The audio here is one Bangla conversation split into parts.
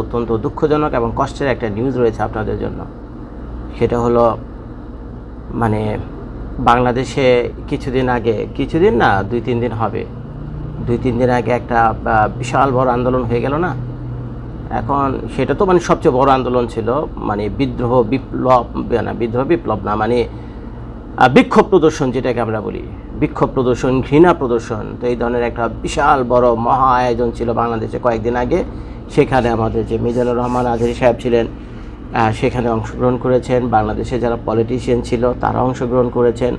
অত্যন্ত দুঃখজনক এবং কষ্টের একটা নিউজ রয়েছে আপনাদের জন্য। সেটা হলো মানে বাংলাদেশে কিছুদিন আগে, কিছুদিন না, দুই তিন দিন হবে। দুই তিন দিন আগে একটা বিশাল বড় আন্দোলন হয়ে গেল না? এখন সেটা তো মানে সবচেয়ে বড় আন্দোলন ছিল মানে বিদ্রোহ, বিপ্লব, না, বিদ্রোহ, বিপ্লব না মানে বিক্ষোভ প্রদর্শন যেটাকে আমরা বলি। বিক্ষোভ প্রদর্শন, ঘৃণা প্রদর্শন, তো এই ধরনের একটা বিশাল বড় মহা আয়োজন ছিল বাংলাদেশে কয়েকদিন আগে। সেখানে আমাদের যে মিজানুর রহমান আজহারি সাহেব ছিলেন সেখানে অংশগ্রহণ করেছেন। বাংলাদেশে যারা পলিটিশিয়ান ছিল, তারা অংশগ্রহণ করেছেন।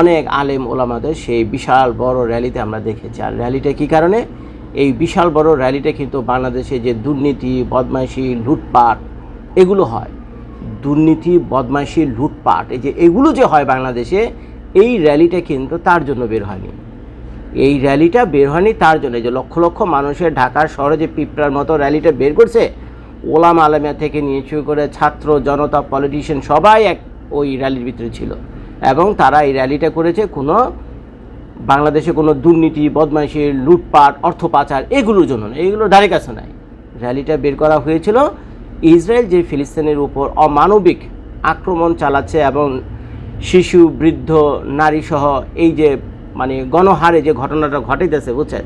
অনেক আলেম ওলামাদের সেই বিশাল বড় র্যালিতে আমরা দেখেছি। আর র্যালিটা কী কারণে? এই বিশাল বড় র্যালিটা কিন্তু বাংলাদেশে যে দুর্নীতি, বদমাইশি, লুটপাট, এগুলো হয়। দুর্নীতি, বদমাইশি, লুটপাট, এই যে এগুলো যে হয় বাংলাদেশে এই র্যালিটা কিন্তু তার জন্য বের হয়নি। এই র্যালিটা বের হয়নি তার জন্য। যে লক্ষ লক্ষ মানুষের ঢাকার শহরে যে পিঁপড়ার মতো র্যালিটা বের করছে, ওলাম আলমিয়া থেকে নিয়ে শুরু করে ছাত্র, জনতা পলিটিশিয়ান সবাই এক ওই র্যালির ভিতরে ছিল। এবং তারা এই র্যালিটা করেছে কোনো বাংলাদেশে কোনো দুর্নীতি, বদমাইশি, লুটপাট, অর্থ পাচার এগুলোর জন্য না এগুলো ধারে কাছে নাই। র্যালিটা বের করা হয়েছিল। ইসরায়েল যে ফিলিস্তিনের উপর অমানবিক আক্রমণ চালাচ্ছে এবং শিশু, বৃদ্ধ, নারী সহ এই যে মানে গণহারে যে ঘটনাটা ঘটাইতেছে, বুঝছেন?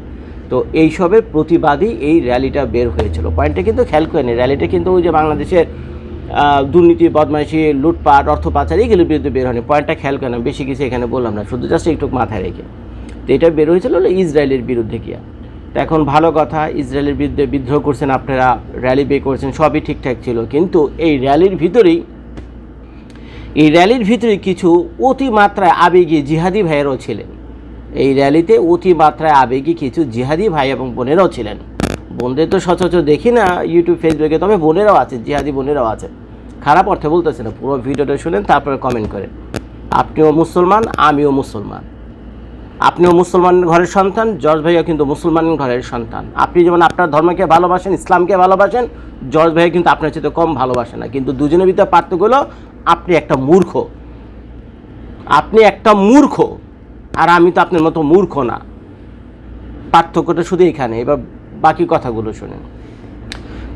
তো এইসবের প্রতিবাদী এই র্যালিটা বের হয়েছিল। পয়েন্টটা কিন্তু খেয়াল করেনি র্যালিটা কিন্তু ওই যে বাংলাদেশের দুর্নীতি, বদমাইশি, লুটপাট, অর্থ পাচার, এইগুলোর বিরুদ্ধে বের হয়নি। পয়েন্টটা খেয়াল করেন, বেশি কিছু এখানে বললাম না, শুধু জাস্ট একটু মাথায় রেখে। তো এটা বের হয়েছিল ইসরায়েলের বিরুদ্ধে গিয়া। তো এখন ভালো কথা, ইসরায়েলের বিরুদ্ধে বিদ্রোহ করছেন আপনারা র্যালি বে করছেন, সবই ঠিকঠাক ছিল। কিন্তু এই র্যালির ভিতরেই এই র্যালির ভিতরে কিছু অতিমাত্রায় আবেগী জিহাদি ভাইয়েরাও ছিলেন। এই র্যালিতে অতিমাত্রায় আবেগী কিছু জিহাদি ভাই এবং বোনেরাও ছিলেন। বোনদের তো সচরাচর দেখি না ইউটিউব ফেসবুকে তবে বোনেরাও আছে, জিহাদি বোনেরাও আছে। খারাপ অর্থে বলতেছে না, পুরো ভিডিওটা শুনেন, তারপরে কমেন্ট করেন। আপনিও মুসলমান, আমিও মুসলমান। আপনিও মুসলমান ঘরের সন্তান, জর্জ ভাইও কিন্তু মুসলমান ঘরের সন্তান। আপনি যেমন আপনার ধর্মকে ভালোবাসেন, ইসলামকে ভালোবাসেন, জর্জ ভাইও কিন্তু আপনার চেয়ে কম ভালোবাসে না। কিন্তু দুজনের ভিতরে পার্থক্য হলো আপনি একটা মূর্খ। আপনি একটা মূর্খ। আর আমি তো আপনার মতো মূর্খ না। পার্থক্যটা শুধু এখানে, এবার বাকি কথাগুলো শোনেন।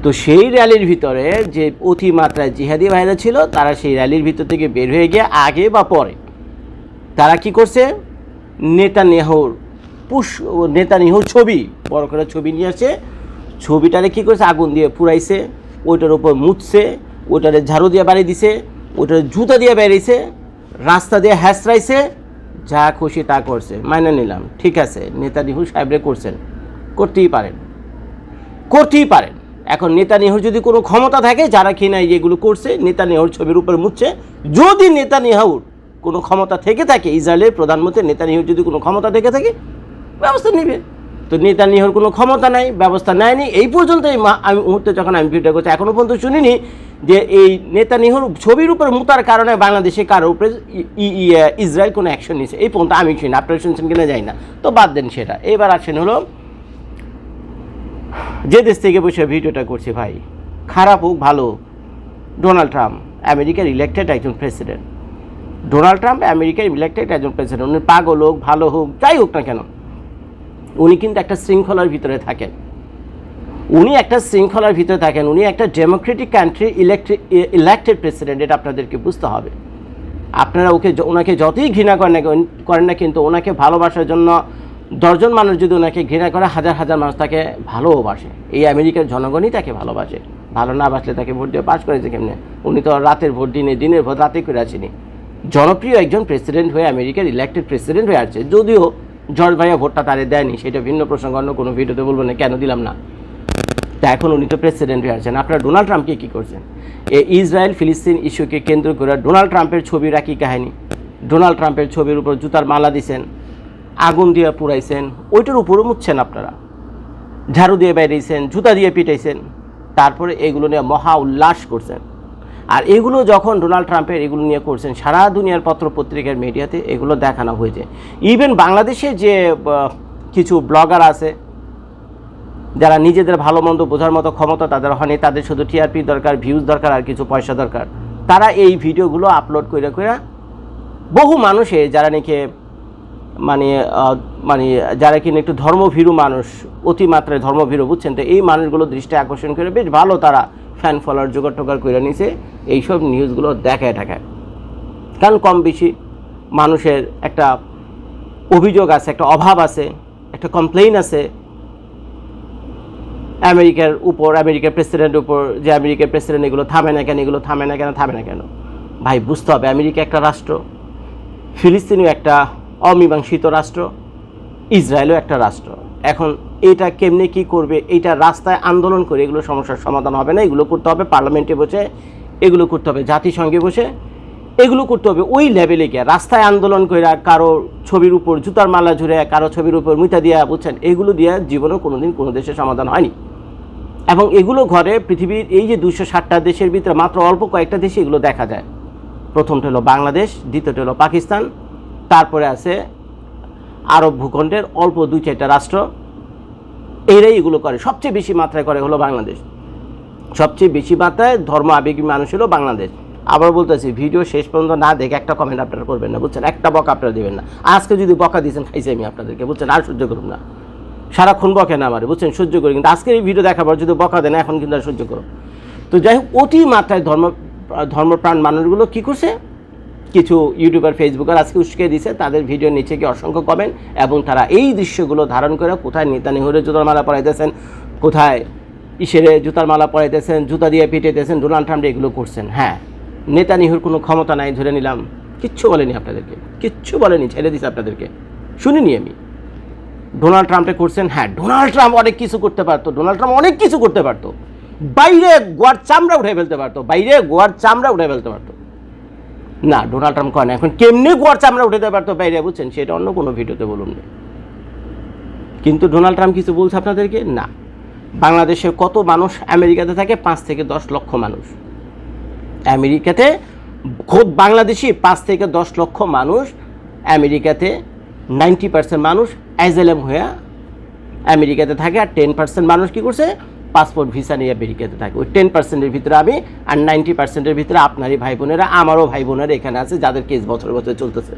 তো সেই র্যালির ভিতরে যে অতিমাত্রায় জিহাদি ভাইরা ছিল, তারা সেই র্যালির ভিতর থেকে বের হয়ে গিয়ে আগে বা পরে তারা কি করছে? নেতানিয়াহুর পুষ নেতানিয়াহুর ছবি, বড় করে ছবি নিয়ে আসে ছবিটারে কী করছে? আগুন দিয়ে পুরাইছে ওইটার উপর মুছছে ওইটারে ঝাড়ু দিয়ে বাড়ি দিছে। ওইটারে জুতা দিয়ে বেরিয়েছে রাস্তা দিয়ে হ্যাসরাইছে যা খুশি তা করছে। মাইনে নিলাম। ঠিক আছে নেতানিয়াহু সাহেবরে করছেন। করতেই পারেন। করতেই পারেন। এখন নেতানিয়াহুর যদি কোনো ক্ষমতা থাকে, যারা কিনা এগুলো করছে নেতানিয়াহুর ছবির উপর মুছছে, যদি নেতানিয়াহুর কোনো ক্ষমতা থেকে থাকে, ইসরায়েলের প্রধানমন্ত্রী নেতানিয়াহুর যদি কোনো ক্ষমতা থেকে থাকে, ব্যবস্থা নেবে। তো নেতা নেতানিয়াহুর কোনো ক্ষমতা নাই, ব্যবস্থা নেয়নি। এই পর্যন্ত এই আমি মুহূর্তে যখন আমি ভিডিও করছি এখনও পর্যন্ত শুনিনি যে এই নেতানিয়াহুর ছবির উপর মুতার কারণে বাংলাদেশে কারোর উপরে ইসরায়েল কোনো অ্যাকশন নিয়েছে এই পর্যন্ত আমি শুনি আপনারা শুনছেন কিনা যাই না। তো বাদ দেন সেটা। এবার আসেন হলো, যে দেশ থেকে বসে ভিডিওটা করছি ভাই, খারাপ হোক, ভালো ডোনাল্ড ট্রাম্প, আমেরিকার ইলেক্টেড একজন প্রেসিডেন্ট ডোনাল্ড ট্রাম্প আমেরিকার ইলেক্টেড একজন প্রেসিডেন্ট উনি পাগল হোক, ভালো হোক, যাই হোক না কেন উনি কিন্তু একটা শৃঙ্খলার ভিতরে থাকেন। উনি একটা শৃঙ্খলার ভিতরে থাকেন। উনি একটা democratic country electric elected president, এটা আপনাদেরকে বুঝতে হবে। আপনারা ওকে ওনাকে যতই ঘৃণা করেন করেন না কিন্তু ওনাকে ভালোবাসার জন্য দশজন মানুষ যদি ওনাকে ঘৃণা করে, হাজার হাজার মানুষ তাকে ভালোবাসে। এই আমেরিকার জনগণই তাকে ভালোবাসে। ভালো না বাসলে তাকে ভোট দিয়ে পাশ করেছে কেমনে? উনি তো রাতের ভোট দিনে, দিনের ভোট রাতে করে আসেনি। জনপ্রিয় একজন প্রেসিডেন্ট হয়ে আমেরিকার ইলেক্টেড প্রেসিডেন্ট হয়ে আসছে। যদিও জর্জ ভাইয়া ভোটটা তারে দেয়নি, সেটা ভিন্ন প্রসঙ্গ, অন্য কোনো ভিডিওতে বলব না, কেন দিলাম না? তা এখন উনি তো প্রেসিডেন্ট হয়ে আছেন আপনারা ডোনাল্ড ট্রাম্পকে কী করছেন? এই ইসরায়েল ফিলিস্তিন ইস্যুকে কেন্দ্র করে ডোনাল্ড ট্রাম্পের ছবির একই কাহিনী। ডোনাল্ড ট্রাম্পের ছবির উপর জুতার মালা দিছেন, আগুন দিয়ে পুড়াইছেন, ওইটার উপরও মুছছেন আপনারা। ঝাড়ু দিয়ে বেরিয়েছেন জুতা দিয়ে পিটাইছেন, তারপরে এগুলো নিয়ে মহা উল্লাস করছেন। আর এগুলো যখন ডোনাল্ড ট্রাম্পের এগুলো নিয়ে করছেন, সারা দুনিয়ার পত্র পত্রিকার মিডিয়াতে এগুলো দেখানো হয়েছে। ইভেন বাংলাদেশে যে কিছু ব্লগার আছে, যারা নিজেদের ভালো মন্দ বোঝার মতো ক্ষমতা তাদের হয়নি, তাদের শুধু টিআরপি দরকার ভিউজ দরকার আর কিছু পয়সা দরকার। তারা এই ভিডিওগুলো আপলোড করে করে বহু মানুষে যারা নাকি মানে মানে যারা কিনা একটু ধর্মভীরু মানুষ, অতিমাত্রায় ধর্মভীরু, বুঝছেন? তো এই মানুষগুলো দৃষ্টি আকর্ষণ করে বেশ ভালো তারা ফ্যান ফলোয়ার জোগাড় টোগাড় করে নিছে, এইসব নিউজগুলো দেখায় ঢাকায় কারণ কম বেশি মানুষের একটা অভিযোগ আছে, একটা অভাব আছে, একটা কমপ্লেইন আছে। আমেরিকার উপর, আমেরিকার প্রেসিডেন্টের উপর, যে আমেরিকার প্রেসিডেন্ট এগুলো থামে না কেন, এগুলো থামে না কেন, থামে না কেন? ভাই, বুঝতে হবে, আমেরিকা একটা রাষ্ট্র, ফিলিস্তিনিও একটা অমীমাংসিত রাষ্ট্র, ইসরায়েলও একটা রাষ্ট্র। এখন এটা কেমনে কি করবে এইটা রাস্তায় আন্দোলন করে এগুলো সমস্যার সমাধান হবে না, এগুলো করতে হবে, পার্লামেন্টে বসে এগুলো করতে হবে, জাতিসংঘে বসে এগুলো করতে হবে। ওই লেভেলে গিয়ে রাস্তায় আন্দোলন করে কারও ছবির উপর জুতার মালা ঝুরে কারও ছবির উপর মিতা দিয়া, বুঝছেন? এগুলো দিয়ে জীবনেও কোনোদিন কোনো দেশের সমাধান হয়নি। এবং এগুলো ঘরে পৃথিবীর এই যে দুশো ষাটটা দেশের ভিতরে মাত্র অল্প কয়েকটা দেশে এগুলো দেখা যায়। প্রথমটা হলো বাংলাদেশ, দ্বিতীয়টা হলো পাকিস্তান, তারপরে আছে আরব ভূখণ্ডের অল্প দুই চারটা রাষ্ট্র। এরাই এগুলো করে। সবচেয়ে বেশি মাত্রায় করে হলো বাংলাদেশ। সবচেয়ে বেশি মাত্রায় ধর্ম আবেগী মানুষ হলো বাংলাদেশ। আবার বলতেছি, ভিডিও শেষ পর্যন্ত না দেখে একটা কমেন্ট আপনারা করবেন না, বুঝছেন? একটা বকা আপনারা দেবেন না। আজকে যদি বকা দিয়েছেন, খাইছি আমি আপনাদেরকে, বুঝছেন? আর সহ্য করুন না। সারাক্ষণ বকে না আমার, বুঝছেন? সহ্য করি। কিন্তু আজকের এই ভিডিও দেখার পর যদি বকা দেন, এখন কিন্তু আর সহ্য করুন। তো যাই হোক, অতি মাত্রায় ধর্ম, ধর্মপ্রাণ মানুষগুলো কী করছে? কিছু ইউটিউবার ফেসবুকার আজকে উস্কে দিছে তাদের ভিডিও নিচে কি অসংখ্য কমেন্ট এবং তারা এই দৃশ্যগুলো ধারণ করে কোথায় নেতা নেহরে জুতার মালা পরাইতেছেন, কোথায় ইসেরে জুতার মালা পরাইতেছেন, জুতা দিয়ে পিটাইতেছেন ডোনাল্ড ট্রাম্প এগুলো করছেন। হ্যাঁ নেতা নিহুর কোনো ক্ষমতা নাই, ধরে নিলাম। কিচ্ছু বলেনি আপনাদেরকে, কিচ্ছু বলেনি, ছেড়ে দিছে আপনাদেরকে। শুনিনি আমি। ডোনাল্ড ট্রাম্পে করছেন হ্যাঁ ডোনাল্ড ট্রাম্প অনেক কিছু করতে পারতো, ডোনাল্ড ট্রাম্প অনেক কিছু করতে পারতো। বাইরে গোয়ার চামড়া উঠে ফেলতে পারতো, বাইরে গোয়ার চামড়া উঠে ফেলতে পারতো। না ডোনাল্ড ট্রাম্প কয় না। এখন কেমনি গোয়ার চামড়া উঠাতে পারতো বাইরে, বুঝছেন? সেটা অন্য কোনো ভিডিওতে বলুন কিন্তু ডোনাল্ড ট্রাম্প কিছু বলছে আপনাদেরকে? না। বাংলাদেশে কত মানুষ আমেরিকাতে থাকে? পাঁচ থেকে দশ লক্ষ মানুষ। আমেরিকাতে খোদ বাংলাদেশি পাঁচ থেকে দশ লক্ষ মানুষ, আমেরিকাতে নাইনটি পার্সেন্ট মানুষ, অ্যাজেলেম হয়ে আমেরিকাতে থাকে। আর টেন পার্সেন্ট মানুষ কী করছে? পাসপোর্ট ভিসা নিয়ে বেরিকেতে থাকে। ওই টেন পার্সেন্টের ভিতরে আমি আর নাইনটি পার্সেন্টের ভিতরে আপনারই ভাই বোনেরা, আমারও ভাই বোনেরা এখানে আছে, যাদের কেস বছর বছর চলতেছে।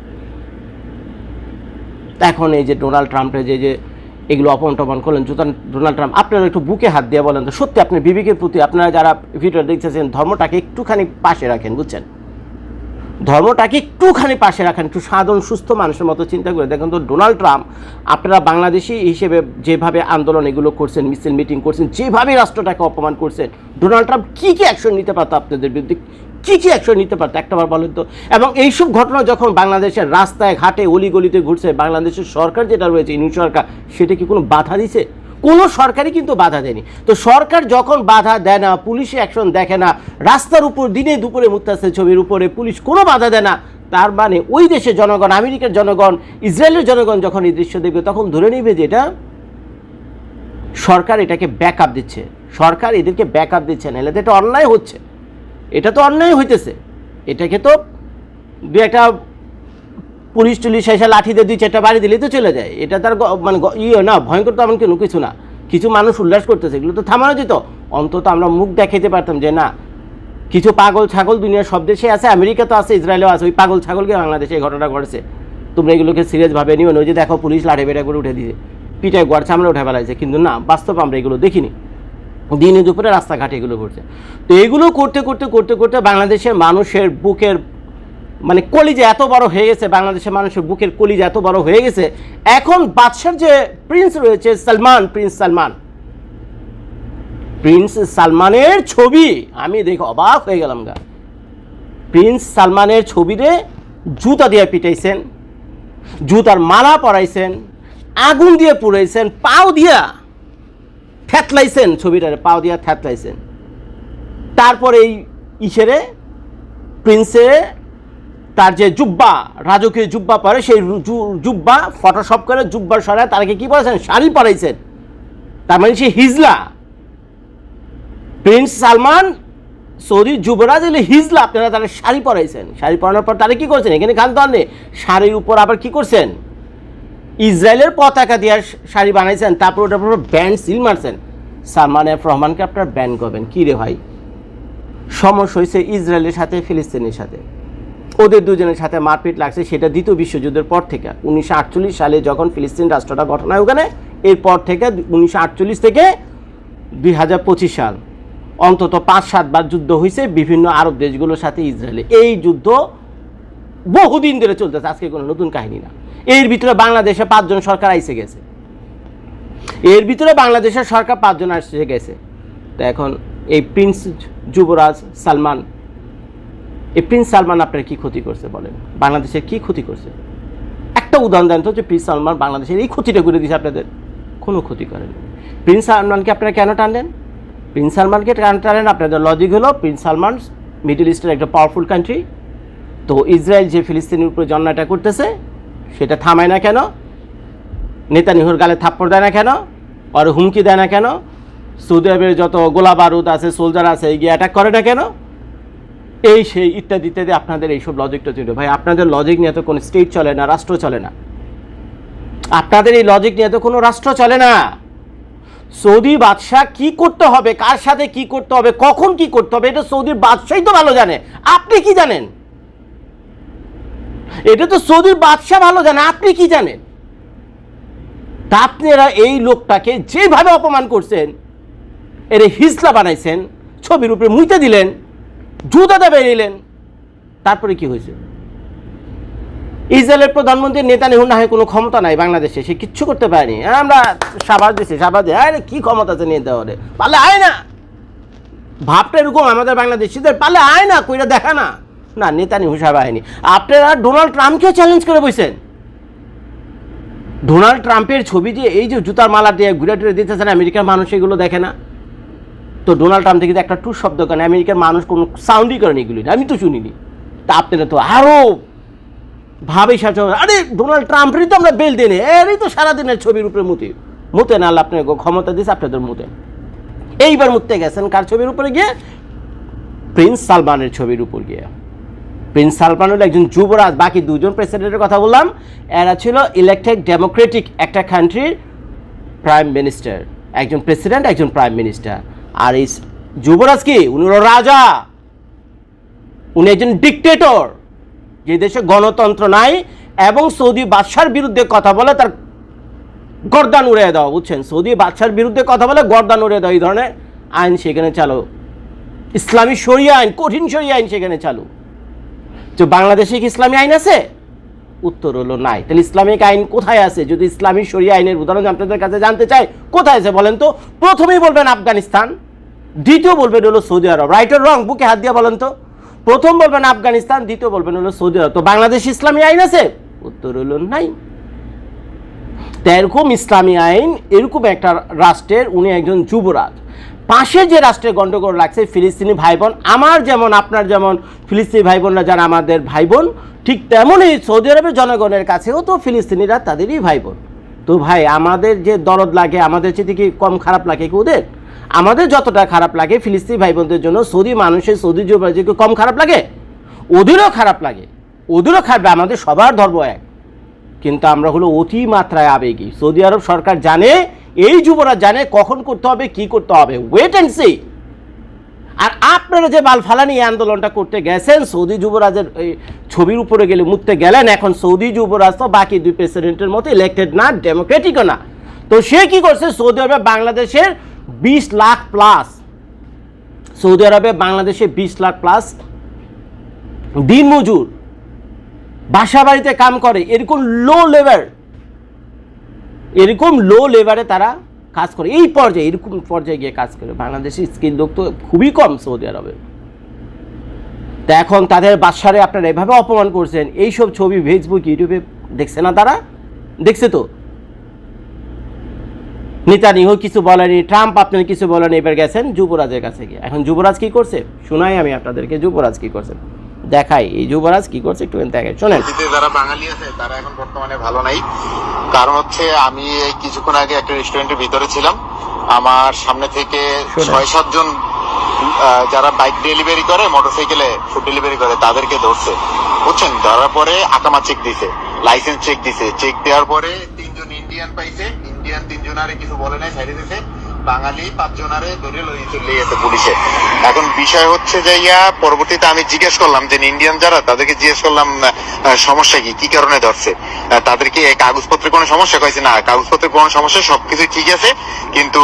এখন এই যে ডোনাল্ড ট্রাম্পের যে যে এগুলো অপমান টপন করলেন ডোনাল্ড ট্রাম্প আপনারা একটু বুকে হাত দিয়ে বলেন তো, সত্যি আপনি বিবেকের প্রতি আপনারা যারা ভিডিও দেখতেছেন, ধর্মটাকে একটুখানি পাশে রাখেন, বুঝছেন? ধর্মটাকে একটুখানি পাশে রাখেন, একটু সাধারণ, সুস্থ মানুষের মতো চিন্তা করে। দেখেন তো ডোনাল্ড ট্রাম্প, আপনারা বাংলাদেশি হিসেবে যেভাবে আন্দোলন এগুলো করছেন, মিছিল, মিটিং করছেন যেভাবে রাষ্ট্রটাকে অপমান করছেন, ডোনাল্ড ট্রাম্প কী কী অ্যাকশন নিতে পারতো আপনাদের বিরুদ্ধে? কী কী অ্যাকশন নিতে পারতো? একটাবার বলেন তো। এবং এইসব ঘটনা যখন বাংলাদেশের রাস্তায়, ঘাটে, অলিগলিতে ঘুরছে, বাংলাদেশের সরকার যেটা রয়েছে ইউনি সরকার, সেটা কি কোনো বাধা দিছে? কোনো সরকারই কিন্তু বাধা দেয়নি। তো সরকার যখন বাধা দেয় না, পুলিশে অ্যাকশন দেখে না, রাস্তার উপর দিনে দুপুরে মুক্তাসে ছবির উপরে পুলিশ কোনো বাধা দেয় না, তার মানে ওই দেশের জনগণ, আমেরিকার জনগণ, ইসরায়েলের জনগণ যখন এই দৃশ্য দেখবে, তখন ধরে নেবে যে এটা সরকার এটাকে ব্যাক আপ দিচ্ছে। সরকার এদেরকে ব্যাক আপ দিচ্ছে না এলে এটা অন্যায় হচ্ছে। এটা তো অন্যায় হইতেছে। এটাকে তো দু একটা পুলিশ টুলিশ এসে লাঠি দিয়ে দুই চারটা বাড়ি দিলেই তো চলে যায়। এটা তার মানে ইয়ে না, ভয়ঙ্কর তো এমন কোনো কিছু না। কিছু মানুষ উল্লাস করতেছে, এগুলো তো থামানো যেত। অন্তত আমরা মুখ দেখাইতে পারতাম যে না, কিছু পাগল ছাগল দুনিয়ার সব দেশে আছে, আমেরিকা তো আছে, ইসরায়েলেও আছে, ওই পাগল ছাগলকে বাংলাদেশে এই ঘটনা ঘটেছে। তোমরা এগুলোকে সিরিয়াসভাবে নিও ওই যে দেখো পুলিশ লাঠি বেড়া করে উঠে দিয়েছে। পিঠায় গোয়ার চামড়া উঠে ফেলাইছে, কিন্তু না, বাস্তব আমরা এগুলো দেখিনি। দিনে দুপুরে রাস্তাঘাটে এগুলো করছে তো এগুলো করতে করতে করতে করতে বাংলাদেশের মানুষের বুকের মানে কলিজা এত বড় হয়ে গেছে, বাংলাদেশের মানুষের বুকের কলিজা এত বড় হয়ে গেছে। এখন বাদশার যে প্রিন্স রয়েছে, সালমান, প্রিন্স সালমান। প্রিন্স সালমানের ছবি, আমি দেখে অবাক হয়ে গেলাম গা। প্রিন্স সালমানের ছবিতে জুতা দিয়ে পিটাইছেন, জুতার মালা পরাইছেন, আগুন দিয়ে পুড়াইছেন, পাও দিয়া থ্যাতলাইছেন ছবিটারে পাও দিয়া থ্যাতলাইছেন তারপরে এই ইসেরে প্রিন্সে তার যে জুব্বা, রাজকীয় জুব্বা পরে, সেই জুব্বা ফটোশপ করে জুব্বা সরায়, তারকে কি পড়াইছেন শাড়ি পরাইছেন। তার মানে সে হিজলা। প্রিন্স সালমান, সৌদি যুবরাজ এলে হিজলা, আপনারা তারা শাড়ি পরাইছেন। শাড়ি পরানোর পর তারা কি করছেন? এখানে খান নেই। শাড়ির উপর আবার কি করছেন? ইসরায়েলের পতাকা দিয়ে শাড়ি বানাইছেন, তারপর ওটার উপর ব্যান্ড সিল মারছেন। সালমান এফ রহমানকে আপনার ব্যান করবেন। কী রে ভাই? সমস্যা হয়েছে ইসরায়েলের সাথে, ফিলিস্তিনের সাথে। ওদের দুজনের সাথে মারপিট লাগছে, সেটা দ্বিতীয় বিশ্বযুদ্ধের পর থেকে। উনিশশো আটচল্লিশ সালে যখন ফিলিস্তিন রাষ্ট্রটা গঠন হয় ওখানে, এরপর থেকে উনিশশো আটচল্লিশ থেকে দুই হাজার পঁচিশ সাল। অন্তত পাঁচ সাতবার যুদ্ধ হয়েছে বিভিন্ন আরব দেশগুলোর সাথে ইসরায়েলে। এই যুদ্ধ বহুদিন ধরে চলতেছে, আজকে কোনো নতুন কাহিনী না। এর ভিতরে বাংলাদেশে পাঁচজন সরকার আইসে গেছে। এর ভিতরে বাংলাদেশের সরকার পাঁচজন আসছে গেছে। তো এখন এই প্রিন্স যুবরাজ সালমান এই প্রিন্স সালমান আপনার কি ক্ষতি করছে বলেন? বাংলাদেশের কি ক্ষতি করছে? একটা উদাহরণ দেন তো যে প্রিন্স সালমান বাংলাদেশের এই ক্ষতিটা করে দিয়েছে আপনাদের। কোনো ক্ষতি করেন। প্রিন্স সালমানকে আপনারা কেন টানলেন? প্রিন্স সালমানকে কেন টানলেন আপনাদের লজিক হলো প্রিন্স সালমান মিডল ইস্টের একটা পাওয়ারফুল কান্ট্রি তো ইসরায়েল যে ফিলিস্তিনের উপরে জন্নাটা করতেছে, সেটা থামায় না কেন? নেতা নেতানিহুর গালে থাপ্পড় দেয় না কেন? আর হুমকি দেয় না কেন? সৌদি আরবের যত গোলা বারুদ আছে সোলজার আছে, এগিয়ে অ্যাটাক করে না কেন? এই সেই ইত্যাদি ইত্যাদি আপনাদের এইসব লজিকটা ছিল ভাই, আপনাদের লজিক নিয়ে তো কোনো স্টেট চলে না, রাষ্ট্র চলে না। আপনাদের এই লজিক নিয়ে তো কোনো রাষ্ট্র চলে না। সৌদি বাদশাহ কি করতে হবে, কার সাথে কি করতে হবে, কখন কি করতে হবে, এটা সৌদির বাদশাই তো ভালো জানে। আপনি কি জানেন? এটা তো সৌদির বাদশাহ ভালো জানে, আপনি কি জানেন? তা আপনারা এই লোকটাকে যেভাবে অপমান করছেন, এর হিজলা বানাইছেন, ছবির উপরে মুইতে দিলেন জুতাতে বেরিয়েলেন তারপরে কি হয়েছে? ইসরায়েলের প্রধানমন্ত্রী নেতানিহু না কোনো ক্ষমতা নাই বাংলাদেশে, সে কিচ্ছু করতে পারেনি। আমরা সাবাস দিছি, সাবাস দিয়ে, আরে কি ক্ষমতা আছে নিয়ে দেওয়ারে পারলে আয় না। ভাবটা এরকম, আমাদের বাংলাদেশিদের পারলে আয় না, কইরা দেখা না। না নেতানিহু সাহেব আয়নি আপনারা ডোনাল্ড ট্রাম্পকেও চ্যালেঞ্জ করে বসেন ডোনাল্ড ট্রাম্পের ছবি যে এই যে জুতার মালা দিয়ে ঘুরে টুরে দিতেছেন, আমেরিকার মানুষ এগুলো দেখে না। তো ডোনাল্ড ট্রাম্প তো একটা টু শব্দ করেন আমেরিকার মানুষ কোনো সাউন্ডই করেন এগুলি। আমি তো শুনিনি। তা আপনারা তো আরও ভাবে সাথে আরে ডোনাল্ড ট্রাম্পেরই তো আমরা বেল দেনে এরই তো সারাদিনের ছবির উপরে মুতে। মুতে না আল্লাহ আপনাকে ক্ষমতা দিয়েছে, আপনাদের মুতে। এইবার মুততে গেছেন কার ছবির উপরে গিয়ে? প্রিন্স সালমানের ছবির উপর গিয়ে। প্রিন্স সালমান হলো একজন যুবরাজ, বাকি দুজন প্রেসিডেন্টের কথা বললাম। এরা ছিল ইলেকটেড ডেমোক্রেটিক একটা কান্ট্রির প্রাইম মিনিস্টার একজন প্রেসিডেন্ট একজন প্রাইম মিনিস্টার আর এই যুবরাজ কি? উনি হলো রাজা। উনি একজন ডিকটেটর যে দেশে গণতন্ত্র নাই এবং সৌদি বাদশার বিরুদ্ধে কথা বলে তার গর্দান উড়িয়ে দেওয়া, বুঝছেন? সৌদি বাদশার বিরুদ্ধে কথা বলে গর্দান উড়িয়ে দেওয়া, এই ধরনের আইন সেখানে চালু। ইসলামী শরিয়া আইন, কঠিন শরিয়া আইন সেখানে চালু। তো বাংলাদেশে কি ইসলামী আইন আছে? উত্তর হলো নাই। তাহলে ইসলামিক আইন কোথায় আছে? যদি ইসলামী শরিয়া আইনের উদাহরণ আপনাদের কাছে জানতে চাই, কোথায় আছে বলেন তো? প্রথমেই বলবেন আফগানিস্তান, দ্বিতীয় বলবেন হলো সৌদি আরব। রাইট রং বুকে হাত দিয়ে বলেন তো। প্রথম বলবেন আফগানিস্তান, দ্বিতীয় বলবেন হলো সৌদি আরব। তো বাংলাদেশ ইসলামী আইন আছে? উত্তর হলো নাই। তো এরকম ইসলামী আইন, এরকম একটা রাষ্ট্রের, উনি একজন যুবরাজ। পাশে যে রাষ্ট্রের গণ্ডগোল লাগছে, ফিলিস্তিনি ভাই বোন আমার যেমন, আপনার যেমন, ফিলিস্তিনি ভাই বোনরা যারা আমাদের ভাই বোন ঠিক তেমনই সৌদি আরবের জনগণের কাছেও তো ফিলিস্তিনিরা তাদেরই ভাই বোন তো ভাই, আমাদের যে দরদ লাগে, আমাদের চেয়ে কি কম খারাপ লাগে কি ওদের? আমাদের যতটা খারাপ লাগে ফিলিস্তিনি ভাই বোনদের জন্য, সৌদি মানুষের, সৌদি যুবরাজকে কম খারাপ লাগে? ওদেরও খারাপ লাগে। ওদেরও খারাপ আমাদের সবার ধর্ম এক। কিন্তু আমরা হলো অতি মাত্রায় আবেগী। সৌদি আরব সরকার জানে এই যুবরা জানে কখন করতে হবে, কি করতে হবে। ওয়েট অ্যান্ড সি আর আপনারা যে বালফালানি এই আন্দোলনটা করতে গেছেন, সৌদি যুবরাজের ছবির উপরে গেলে মুততে গেলেন, এখন সৌদি যুবরাজ তো বাকি দুই প্রেসিডেন্টের মতো ইলেক্টেড না ডেমোক্রেটিকও না। তো সে কি করছে, সৌদি আরবে বাংলাদেশের বিশ লাখ প্লাস সৌদি আরবে বাংলাদেশে বিশ লাখ প্লাস দিন মজুর বাসা বাড়িতে কাম করে, এরকম লো লেবার এরকম লো লেবারে তারা কাজ করে। এই পর্যায়ে, এরকম পর্যায়ে গিয়ে কাজ করে। বাংলাদেশের স্কিল তো খুবই কম সৌদি আরবে। তা এখন তাদের বাসারে আপনারা এভাবে অপমান করছেন, এইসব ছবি ফেসবুক ইউটিউবে দেখছে না তারা? দেখছে তো? নেতানিহু কিছু বলেনি, ট্রাম্প আপনার কিছু বলেনি, এবার গেছেন যুবরাজের কাছে গিয়ে। এখন যুবরাজ কি করছে? শোনাই আমি আপনাদেরকে, যুবরাজ কি করছে। দেখাই। এই যুবরাজ কি করছে একটু দেখাই শোনেন। যারা বাঙালি আছে তারা এখন বর্তমানে ভালো নাই। কারণ হচ্ছে আমি এই কিছুক্ষণ আগে একটা রেস্টুরেন্টের ভিতরে ছিলাম। আমার সামনে থেকে ছয় সাতজন যারা বাইক ডেলিভারি করে মোটরসাইকেলে ফুড ডেলিভারি করে তাদেরকে ধরছে। বুঝছেন? ধরার পরে আকামা চেক দিছে লাইসেন্স চেক দিছে। চেক দেওয়ার পরে তিনজন ইন্ডিয়ান পাইছে। ইন্ডিয়ান তিনজন আরে কিছু বলে নাই সাইডে দিছে। বাঙালি পাঁচজনারে ধরে পুলিশে। এখন বিষয় হচ্ছে যে ইয়া, পরবর্তীতে আমি জিজ্ঞেস করলাম, যে ইন্ডিয়ান যারা, তাদেরকে জিজ্ঞেস করলাম সমস্যা কি? কি কারণে ধরছে? কাগজপত্রের কোনো সমস্যা? কয়েছে না কাগজপত্রের কোনো সমস্যা, সবকিছু ঠিক আছে, কিন্তু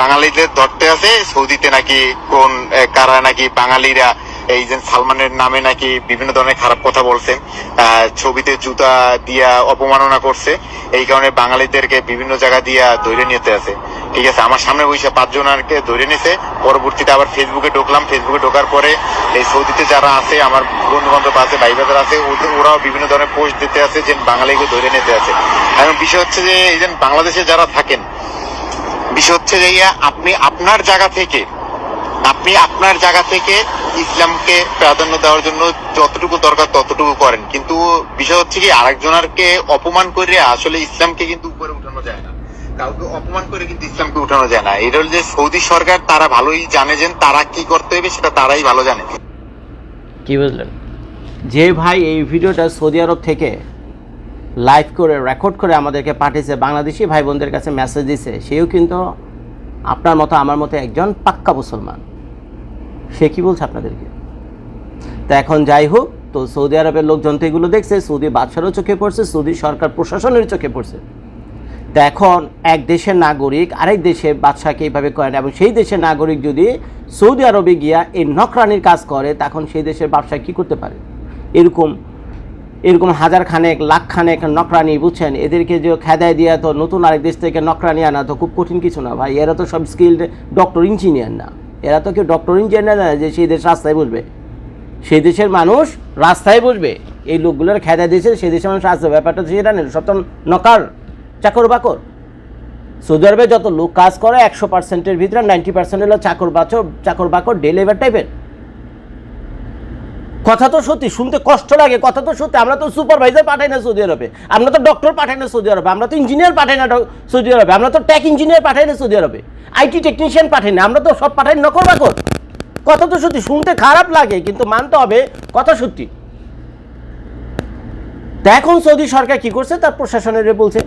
বাঙালিদের ধরতে আছে, সৌদিতে নাকি কোন কারা নাকি বাঙালিরা, এই যে সালমানের নামে নাকি বিভিন্ন ধরনের খারাপ কথা বলছে ছবিতে জুতা দিয়া অপমাননা করছে, এই কারণে বাঙালিদেরকে বিভিন্ন জায়গা দিয়া ধরে নিতে আছে। ঠিক আছে, আমার সামনে বসে পাঁচজনকে ধরে নিছে। পরবর্তীতে আবার ফেসবুকে ঢুকলাম। ফেসবুকে ঢোকার পরে এই সৌদিতে যারা আছে, আমার বন্ধু বান্ধব আছে ভাই বাজার আছে ওরাও বিভিন্ন ধরনের পোস্ট দিতে আছে যে বাঙালিকে ধরে নিতে আছে। এখন বিষয় হচ্ছে যে, এই যে বাংলাদেশে যারা থাকেন, বিষয় হচ্ছে যে আপনি আপনার জায়গা থেকে, আপনি আপনার জায়গা থেকে ইসলামকে প্রাধান্য দেওয়ার জন্য যতটুকু দরকার ততটুকু করেন। কিন্তু বিষয় হচ্ছে কি আরেকজনারকে অপমান করে আসলে ইসলামকে কিন্তু উপরে কাউকে অপমান করে কিন্তু ইসলামকে উঠানো যায় না। এটা যে সৌদি সরকার তারা ভালোই জানে যে তারা কি করতে হবে, সেটা তারাই ভালো জানে। কি বুঝলেন? যে ভাই এই ভিডিওটা সৌদি আরব থেকে লাইভ করে রেকর্ড করে আমাদেরকে পাঠিয়েছে, বাংলাদেশি ভাই বোনদের কাছে মেসেজ দিছে, সেও কিন্তু আপনার মতো, আমার মতো একজন পাক্কা মুসলমান। সে কি বলছে আপনাদেরকে? তা এখন যাই হোক, তো সৌদি আরবের লোকজন তো এগুলো দেখছে, সৌদি বাদশারও চোখে পড়ছে, সৌদি সরকার প্রশাসনের চোখে পড়ছে। তা এখন এক দেশের নাগরিক আরেক দেশের বাদশাকে এইভাবে করেন এবং সেই দেশের নাগরিক যদি সৌদি আরবে গিয়া এই নকরানির কাজ করে, তখন সেই দেশের ব্যবসা কী করতে পারে? এরকম এরকম হাজার খানেক লাখ খানেক নকরানি, বুঝছেন? এদেরকে যে খেদায় দিয়া তো নতুন আরেক দেশ থেকে নকরানি আনা তো খুব কঠিন কিছু না ভাই। এরা তো সব স্কিল্ড ডক্টর ইঞ্জিনিয়ার না। এরা তো কেউ ডক্টর ইঞ্জিনিয়ার না যে সেই দেশ রাস্তায় বসবে। সেই দেশের মানুষ রাস্তায় বসবে। এই লোকগুলোর খেদায় দিয়েছে, সেই দেশের মানুষ আসবে। ব্যাপারটা সেটা নেই সব তো নকার। চাকর বাকর। সৌদি আরবে যত লোক কাজ করে, একশো পার্সেন্টের ভিতরে নাইনটি পার্সেন্ট হলো চাকর বাচর, চাকর বাকর ডে লেবার টাইপের কথা তো সত্যি, শুনতে কষ্ট লাগে, কথা তো সত্যি। আমরা তো সুপারভাইজার পাঠাই না সৌদি আরবে, আমরা তো ডক্টর পাঠাই না সৌদি আরবে, আমরা তো ইঞ্জিনিয়ার পাঠাই না সৌদি আরবে, আমরা তো টেক ইঞ্জিনিয়ার পাঠাই না সৌদি আরবে আইটি টেকনিশিয়ান পাঠাই না, আমরা তো সব পাঠাই নকর বাকর। কথা তো সত্যি, শুনতে খারাপ লাগে, কিন্তু মানতে হবে কথা সত্যি। তা এখন সৌদি সরকার কি করছে? তার প্রশাসনের বলছে।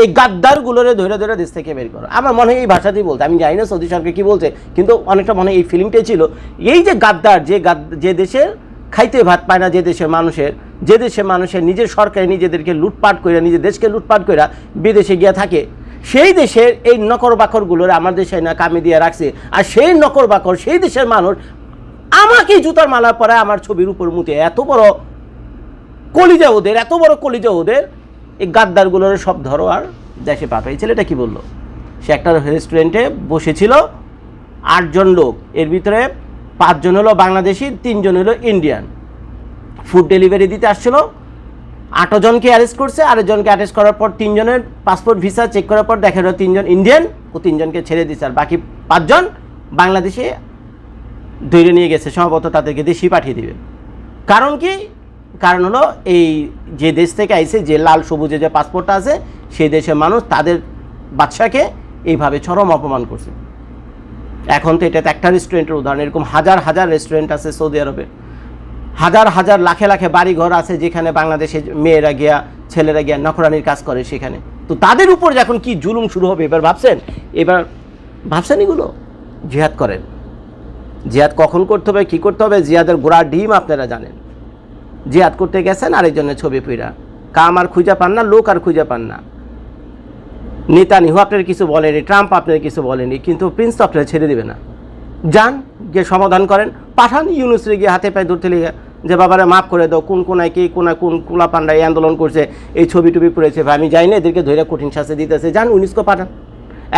এই গাদ্দারগুলোরে ধরে ধরে দেশ থেকে বের করো। আমার মনে হয় এই ভাষাতেই বলতে আমি জানি না সৌদি সরকার কি বলছে, কিন্তু অনেকটা মনে এই ফিল্মটাই ছিল। এই যে গাদ্দার, যে যে দেশের খাইতে ভাত পায় না, যে দেশের মানুষের, যে দেশের মানুষের নিজের সরকার নিজেদেরকে লুটপাট করে নিজের দেশকে লুটপাট করে বিদেশে গিয়ে থাকে, সেই দেশের এই নকর বাকরগুলোর আমার দেশে না কামে দিয়ে রাখছে। আর সেই নকর বাকর, সেই দেশের মানুষ আমাকে জুতার মালা পরে আমার ছবির উপর মুতে। এত বড় কলিজা ওদের এত বড় কলিজা ওদের এই গাদ্দারগুলোর সব ধরো আর দেশে পাঠাই ছেলেটা কি বলল? সে একটা রেস্টুরেন্টে বসেছিল, আটজন লোক। এর ভিতরে পাঁচজন হলো বাংলাদেশি, তিনজন হলো ইন্ডিয়ান ফুড ডেলিভারি দিতে আসছিল। আটজনকে অ্যারেস্ট করছে, আরেকজনকে অ্যারেস্ট করার পর তিনজনের পাসপোর্ট ভিসা চেক করার পর দেখা গেল তিনজন ইন্ডিয়ান ও তিনজনকে ছেড়ে দিচ্ছে আর বাকি পাঁচজন বাংলাদেশে ধরে নিয়ে গেছে, সম্ভবত তাদেরকে দেশেই পাঠিয়ে দেবে। কারণ কি? কারণ হলো এই যে দেশ থেকে আইছে, যে লাল সবুজে যে পাসপোর্টটা আছে, সেই দেশের মানুষ তাদের বাচ্চাকে এইভাবে চরম অপমান করছে। এখন তো এটা একটা রেস্টুরেন্টের উদাহরণ, এরকম হাজার হাজার রেস্টুরেন্ট আছে সৌদি আরবে। হাজার হাজার লাখে লাখে বাড়ি ঘর আছে যেখানে বাংলাদেশে মেয়েরা গিয়া, ছেলেরা গিয়া নকরানির কাজ করে সেখানে। তো তাদের উপর যখন কি জুলুম শুরু হবে, এবার ভাবছেন? এবার ভাবছেন এগুলো? জিহাদ করেন। জিহাদ কখন করতে হবে, কী করতে হবে? জিহাদের গোড়া ডিম আপনারা জানেন। জিহাদ করতে গেছেন, আরেকজনের ছবি পিড়া কাম আর খুঁজে পান না, লোক আর খুঁজে পান না। নেতা নিহু আপনার কিছু বলেনি, ট্রাম্প আপনার কিছু বলেনি, কিন্তু প্রিন্স তো আপনারা ছেড়ে দেবে না। যান, গিয়ে সমাধান করেন। পাঠান ইউনুসরে গিয়ে হাতে পায়ে ধরতে লেগে, যে বাবারা মাফ করে দাও, কোন কোনায় কে কোনায় কোন কোলা পান্ডা এই আন্দোলন করছে, এই ছবি টুবি পড়েছে। আমি যাই না, এদেরকে ধরে কঠিন শাস্তি দিতেছে। যান, ইউনিসকো পাঠান।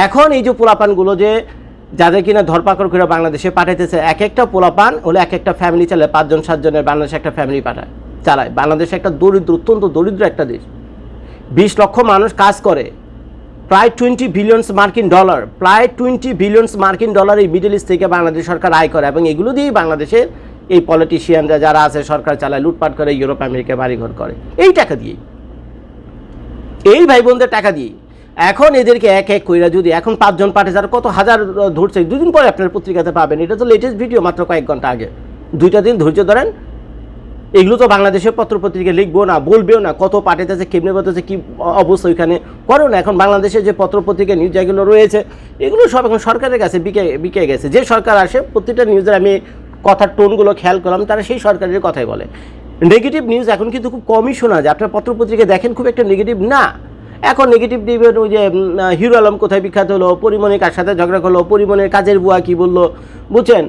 এখন এই যে পোলাপানগুলো যে যাদের কিনা ধরপাকড় করে বাংলাদেশে পাঠাইতেছে এক একটা পোলাপান হলে এক একটা ফ্যামিলি চালায়, পাঁচজন, সাতজনের বাংলাদেশে একটা ফ্যামিলি পাঠায়, চালায়। বাংলাদেশ একটা দরিদ্র, অত্যন্ত দরিদ্র একটা দেশ। বিশ লক্ষ মানুষ কাজ করে, প্রায় টোয়েন্টি বিলিয়নস মার্কিন ডলার প্রায় টোয়েন্টি বিলিয়নস মার্কিন ডলার এই মিডল ইস্ট থেকে বাংলাদেশ সরকার আয় করে এবং এগুলো দিয়েই বাংলাদেশের এই পলিটিশিয়ানরা যারা আছে, সরকার চালায়, লুটপাট করে ইউরোপ আমেরিকা বাড়িঘর করে। এই টাকা দিয়েই। এই ভাই বোনদের টাকা দিয়েই। এখন এদেরকে এক এক কইরা যদি এখন পাঁচজন পাঠে যারা কত হাজার ধরছে, দুদিন পরে আপনার পত্রিকাতে পাবেন। এটা তো লেটেস্ট ভিডিও মাত্র কয়েক ঘণ্টা আগে। দুইটা দিন ধৈর্য ধরেন। এগুলো তো বাংলাদেশের পত্রপত্রিকা লিখব না, বলবেও না কত পাঠাইতেছে কেমনে করতেছে কী অবস্থা ওইখানে করো না। এখন বাংলাদেশে যে পত্রপত্রিকা নিউজ যেগুলো রয়েছে, এগুলো সব এখন সরকারের কাছে বিকে বিকে গেছে। যে সরকার আসে, প্রতিটা নিউজের আমি কথার টোনগুলো খেয়াল করলাম, তারা সেই সরকারের কথাই বলে। নেগেটিভ নিউজ এখন কিন্তু খুব কমই শোনা যায়। আপনার পত্রপত্রিকা দেখেন, খুব একটা নেগেটিভ না। এখন নেগেটিভ দিবেন ওই যে হিরো আলম কোথায় বিখ্যাত হলো পরিমণি কার সাথে ঝগড়া করল, পরিমণের কাজের বুয়া কি বলল, বুঝছেন?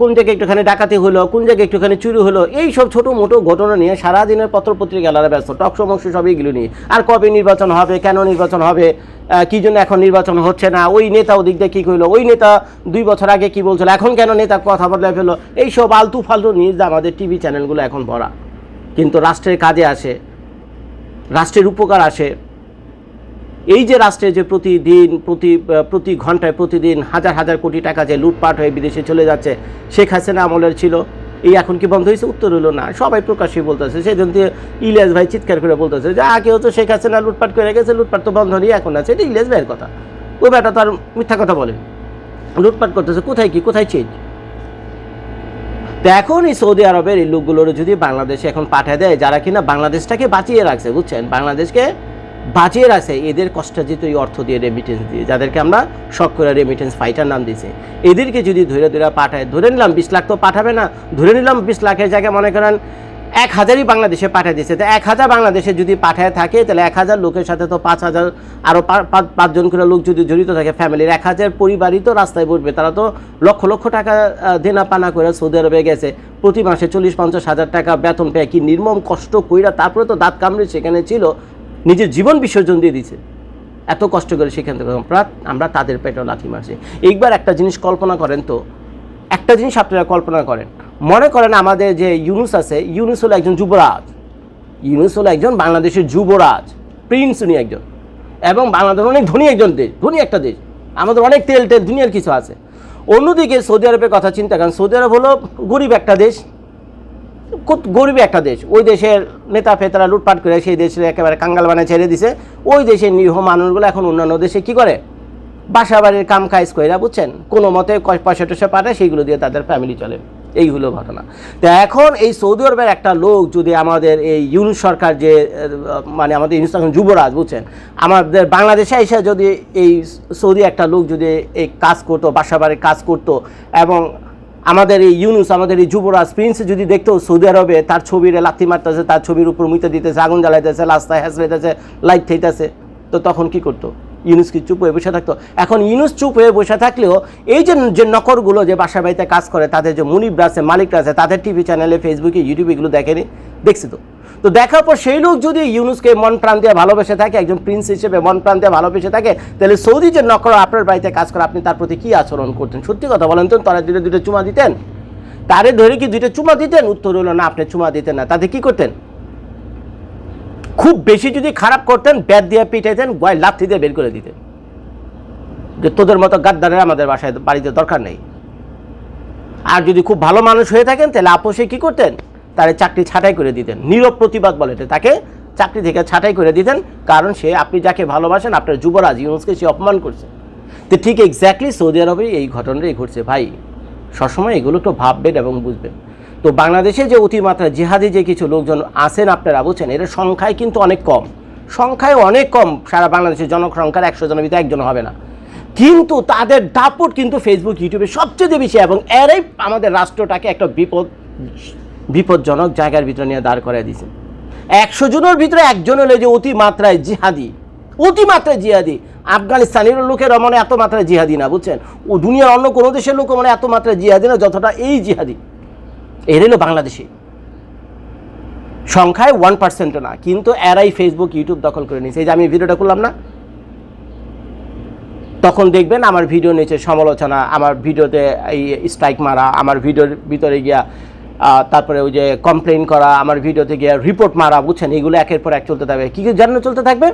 কোন জায়গায় একটুখানি ডাকাতি হলো, কোন জায়গায় একটুখানি চুরি হলো, এই সব ছোটো মোটো ঘটনা নিয়ে সারাদিনের পত্রপত্রিকালারা ব্যস্ত, টক সমস্যা সব এইগুলো নিয়ে। আর কবে নির্বাচন হবে, কেন নির্বাচন হবে কি জন্য এখন নির্বাচন হচ্ছে না, ওই নেতা ওদিক দিয়ে কী করল, ওই নেতা দুই বছর আগে কি বলছিল, এখন কেন নেতা কথা বদলায় ফেলো এই সব আলতু ফালতু নিউজ আমাদের টিভি চ্যানেলগুলো এখন ভরা। কিন্তু রাষ্ট্রের কাজে আসে, রাষ্ট্রের উপকার আসে এই যে রাষ্ট্রে যে প্রতিদিন, প্রতি প্রতি ঘন্টায় প্রতিদিন হাজার হাজার কোটি টাকা যে লুটপাট হয়ে বিদেশে চলে যাচ্ছে, শেখ হাসিনা আমলের ছিল, এই এখন কি বন্ধ হয়েছে? উত্তর হলো না। সবাই প্রকাশ্যে বলতেছে। সেদিন থেকে ইলিয়াস ভাই চিৎকার করে বলতেছে যে আগে হতো শেখ হাসিনা লুটপাট করে গেছে, লুটপাট তো বন্ধ নেই, এখন আছে। এটা ইলিয়াস ভাইয়ের কথা। ওই ব্যাটা তো আর মিথ্যা কথা বলে লুটপাট করতেছে, কোথায় কি, কোথায় চেঞ্জ এখন এই সৌদি আরবের এই লোকগুলোর যদি বাংলাদেশে এখন পাঠিয়ে দেয়, যারা কিনা বাংলাদেশটাকে বাঁচিয়ে রাখছে, বুঝছেন? বাংলাদেশকে বাঁচিয়ে আছে এদের কষ্টার্জিত এই অর্থ দিয়ে রেমিটেন্স দিয়ে। যাদেরকে আমরা শখ করে রেমিটেন্স ফাইটার নাম দিয়েছি। এদেরকে যদি ধরে ধরে পাঠায়, ধরে নিলাম বিশ লাখ তো পাঠাবে না, ধরে নিলাম বিশ লাখের জায়গায় মনে করেন এক হাজারই বাংলাদেশে পাঠিয়ে দিয়েছে। তো এক হাজার বাংলাদেশে যদি পাঠায় থাকে, তাহলে এক হাজার লোকের সাথে তো পাঁচ হাজার আরও পাঁচজন করে লোক যদি জড়িত থাকে ফ্যামিলির এক হাজার পরিবারই তো রাস্তায় বসবে। তারা তো লক্ষ লক্ষ টাকা দেনা পানা করে সৌদি আরবে গেছে। প্রতি মাসে চল্লিশ, পঞ্চাশ হাজার টাকা বেতন পেয়ে কি নির্মম কষ্ট কইরা তারপরে তো দাঁত কামড়ে সেখানে ছিল। নিজের জীবন বিসর্জন দিয়ে দিছে এত কষ্ট করে সেখান থেকে আমরা তাদের পেটে লাথি মারছি। এইবার একটা জিনিস কল্পনা করেন তো। একটা জিনিস আপনারা কল্পনা করেন। মনে করেন আমাদের যে ইউনুস আছে, ইউনুস হলো একজন যুবরাজ। ইউনুস হলো একজন বাংলাদেশের যুবরাজ, প্রিন্স উনি একজন। এবং বাংলাদেশ অনেক ধনী একজন দেশ, ধনী একটা দেশ। আমাদের অনেক তেল টেল দুনিয়ার কিছু আছে। অন্যদিকে সৌদি আরবের কথা চিন্তা করেন। সৌদি আরব হলো গরিব একটা দেশ। খুব গরিব একটা দেশ। ওই দেশের নেতা ফেতারা লুটপাট করে সেই দেশের একেবারে কাঙ্গাল বানায় ছেড়ে দিছে। ওই দেশের নিরীহ মানুষগুলো এখন অন্যান্য দেশে কি করে? বাসা বাড়ির কাম কাজ কইরা, বুঝছেন? কোনো মতে পয়সা টয়সা পাঠায়, সেইগুলো দিয়ে তাদের ফ্যামিলি চলে। এই হলো ঘটনা। তো এখন এই সৌদি আরবের একটা লোক যদি আমাদের এই ইউনুস সরকার যে মানে আমাদের এখন যুবরাজ, বুঝছেন? আমাদের বাংলাদেশে এসে যদি এই সৌদি একটা লোক যদি এই কাজ করতো বাসা বাড়ির কাজ করতো, এবং আমাদের এই ইউনুস, আমাদের এই যুবরাজ প্রিন্স যদি দেখতো সৌদি আরবে তার ছবির লাথি মারতেছে, তার ছবির উপর মুইতে দিতেছে, আগুন জ্বালাইতেছে, রাস্তায় হ্যাঁচড়াইতেছে লাইট থেইতেছে তো তখন কি করতো? ইউনুস কি চুপ হয়ে বসে থাকতো? এখন ইউনুস চুপ হয়ে বসে থাকলেও এই যে যে নকরগুলো যে বাসা বাড়িতে কাজ করে, তাদের যে মুনিবরা আছে, মালিকরা আছে, তাদের টিভি চ্যানেলে ফেসবুকে ইউটিউবে এগুলো দেখেনি? দেখছি তো? তো দেখার পর সেই লোক যদি ইউনুসকে মন প্রাণ দিয়ে ভালোবেসে থাকে, একজন প্রিন্স হিসেবে মন প্রাণ দিয়ে ভালোবেসে থাকে, তাহলে সৌদি যে নকর আপনার বাড়িতে কাজ করে, আপনি তার প্রতি কী আচরণ করতেন? সত্যি কথা বলেন তো, তারা দুটো দুটো চুমা দিতেন? তারে ধরে কি দুইটা চুমা দিতেন? উত্তর হলো, না, আপনি চুমা দিতেন না। তাতে কি করতেন? খুব বেশি যদি খারাপ করতেন, ব্যাট দিয়ে পিটাইতেন, গয় লাথি দিয়ে বের করে দিতেন। যে তোদের মতো গাদ্দারের আমাদের বাসায় বাড়িতে দরকার নেই। আর যদি খুব ভালো মানুষ হয়ে থাকেন, তাহলে আপোষে কি করতেন? তারে চাকরি ছাঁটাই করে দিতেন। নীরব প্রতিবাদ বলে তাকে চাকরি থেকে ছাঁটাই করে দিতেন, কারণ সে, আপনি যাকে ভালোবাসেন, আপনার যুবরাজ ইউনুসকে সে অপমান করছে। তো ঠিক এক্স্যাক্টলি সৌদি আরবে এই ঘটনাটাই ঘটছে। ভাই, সবসময় এগুলো একটু ভাববেন এবং বুঝবেন। তো বাংলাদেশে যে অতিমাত্রা জিহাদি যে কিছু লোকজন আছেন আপনারা বুঝছেন এর সংখ্যায় কিন্তু অনেক কম। সংখ্যায় অনেক কম, সারা বাংলাদেশের জনসংখ্যার একশো জনের ভিতরে একজন হবে না। কিন্তু তাদের দাপট কিন্তু ফেসবুক ইউটিউবে সবচেয়ে বেশি এবং এরাই আমাদের রাষ্ট্রটাকে একটা বিপদ বিপজ্জনক জায়গার ভিতরে নিয়ে দাঁড় করাই দিয়েছে। একশো জনের ভিতরে একজন হলে যে অতিমাত্রায় জিহাদি। অতিমাত্রায় জিহাদি। আফগানিস্তানের লোকের মনে এত মাত্রায় জিহাদি না, বুঝছেন? ও দুনিয়ার অন্য কোনো দেশের লোক মানে এত মাত্রায় জিহাদি না যতটা এই জিহাদি। এর হলো বাংলাদেশি। সংখ্যায় ওয়ান পার্সেন্টও না, কিন্তু এরাই ফেসবুক ইউটিউব দখল করে নিয়েছে। এই যে আমি ভিডিওটা করলাম না? তখন দেখবেন আমার ভিডিও নিচে সমালোচনা, আমার ভিডিওতে এই স্ট্রাইক মারা, আমার ভিডিওর ভিতরে গিয়া তারপরে ওই যে কমপ্লেন করা, আমার ভিডিওতে গিয়া রিপোর্ট মারা, বুঝছেন? এগুলো একের পর এক চলতে থাকবে। কী কী জানানো চলতে থাকবে?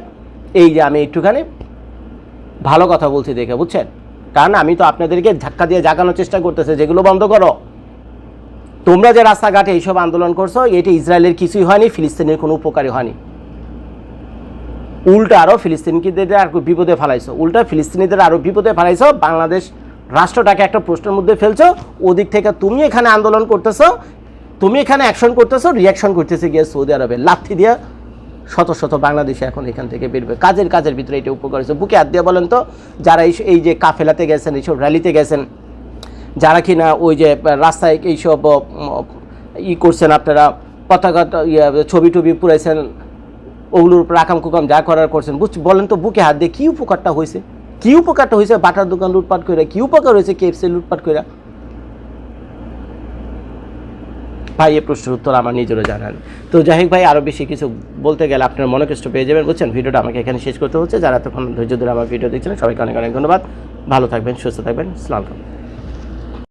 এই যে আমি একটুখানি ভালো কথা বলছি দেখে, বুঝছেন? কারণ আমি তো আপনাদেরকে ধাক্কা দিয়ে জাগানোর চেষ্টা করতেছে, যেগুলো বন্ধ করো। তোমরা যে রাস্তাঘাটে এইসব আন্দোলন করছ, এটি ইসরায়েলের কিছুই হয়নি, ফিলিস্তিনের কোনো উপকারী হয়নি। উল্টা আরও ফিলিস্তিনিদের আর বিপদে ফেলাইছো। উল্টা ফিলিস্তিনিদের আরও বিপদে ফেলাইছো, বাংলাদেশ রাষ্ট্রটাকে একটা প্রশ্নের মধ্যে ফেলছো ওদিক থেকে তুমি এখানে আন্দোলন করতেছো তুমি এখানে অ্যাকশন করতেছো রিয়াকশন করতেছে গিয়ে সৌদি আরবে। লাথি দিয়ে শত শত বাংলাদেশে এখন এখান থেকে বেরবে কাজের কাজের ভিতরে এটা উপকার হয়েছে। বুকে হাত দিয়ে বলেন তো যারা এই- যে কাফেলাতে গেছেন এইসব র্যালিতে গেছেন যারা কিনা ওই যে রাস্তায় এইসব ই করছেন আপনারা পতাকা ইয়ে, ছবি টবি পুরাইছেন ওগুলোর উপর আকাম কুকাম যা করার করছেন বুঝ বলেন তো বুকে হাত দিয়ে কী উপকারটা হয়েছে? কী উপকারটা হয়েছে? বাটার দোকান লুটপাট করে কি উপকার হয়েছে? কেএফসি লুটপাট করে ভাই, এ প্রশ্নের উত্তর আমার নিজেরও জানান তো যাই হোক ভাই আরও বেশি কিছু বলতে গেলে আপনার মনে কষ্ট পেয়ে যাবেন, বুঝছেন? ভিডিওটা আমাকে এখানে শেষ করতে হচ্ছে। যারা তখন ধৈর্য ধরে আমার ভিডিও দেখছিলেন সবাইকে অনেক অনেক ধন্যবাদ। ভালো থাকবেন, সুস্থ থাকবেন। সালাম